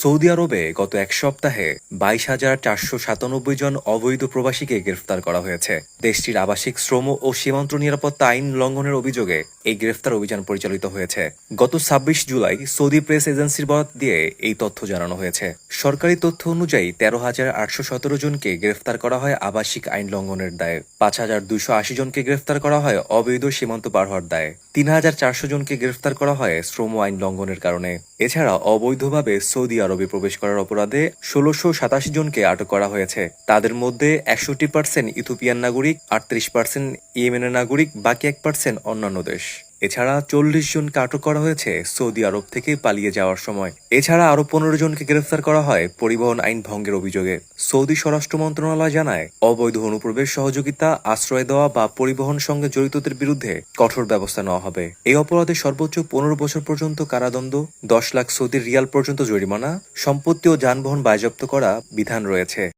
Saudi আরবে গত এক সপ্তাহে বাইশ হাজার চারশো সাতানব্বই জন অবৈধ প্রবাসীকে গ্রেফতার করা হয়েছে। দেশটির আবাসিক শ্রম ও সীমান্ত নিরাপত্তা আইন লঙ্ঘনের অভিযোগে এই গ্রেফতার অভিযান পরিচালিত হয়েছে। গত ছাব্বিশ জুলাই সৌদি প্রেস এজেন্সির বরাত দিয়ে এই তথ্য জানানো হয়েছে। সরকারি তথ্য অনুযায়ী তেরো হাজার আটশো সতেরো জনকে গ্রেফতার করা হয় আবাসিক আইন লঙ্ঘনের দায়ে। পাঁচ হাজার দুইশো আশি জনকে গ্রেফতার করা হয় অবৈধ সীমান্ত পার হওয়ার দায়ে। তিন হাজার চারশো জনকে গ্রেফতার করা হয় শ্রম আইন লঙ্ঘনের কারণে। এছাড়া অবৈধভাবে সৌদি আরবে প্রবেশ করার অপরাধে ষোলোশো সাতাশি জনকে আটক করা হয়েছে। তাদের মধ্যে একষট্টি পার্সেন্ট ইথোপিয়ান নাগরিক, আটত্রিশ পার্সেন্ট ইয়েমেনের নাগরিক, বাকি এক পার্সেন্ট অন্যান্য দেশ। এছাড়া চল্লিশ জনকে আটক করা হয়েছে সৌদি আরব থেকে পালিয়ে যাওয়ার সময়। এছাড়া আরও পনেরো জনকে গ্রেফতার করা হয় পরিবহন আইন ভঙ্গের অভিযোগে। সৌদি স্বরাষ্ট্র মন্ত্রণালয় জানায়, অবৈধ অনুপ্রবেশ সহযোগিতা, আশ্রয় দেওয়া বা পরিবহন সঙ্গে জড়িতদের বিরুদ্ধে কঠোর ব্যবস্থা নেওয়া হবে। এই অপরাধে সর্বোচ্চ পনেরো বছর পর্যন্ত কারাদণ্ড, দশ লাখ সৌদি রিয়াল পর্যন্ত জরিমানা, সম্পত্তি ও যানবাহন বাজেয়াপ্ত করা বিধান রয়েছে।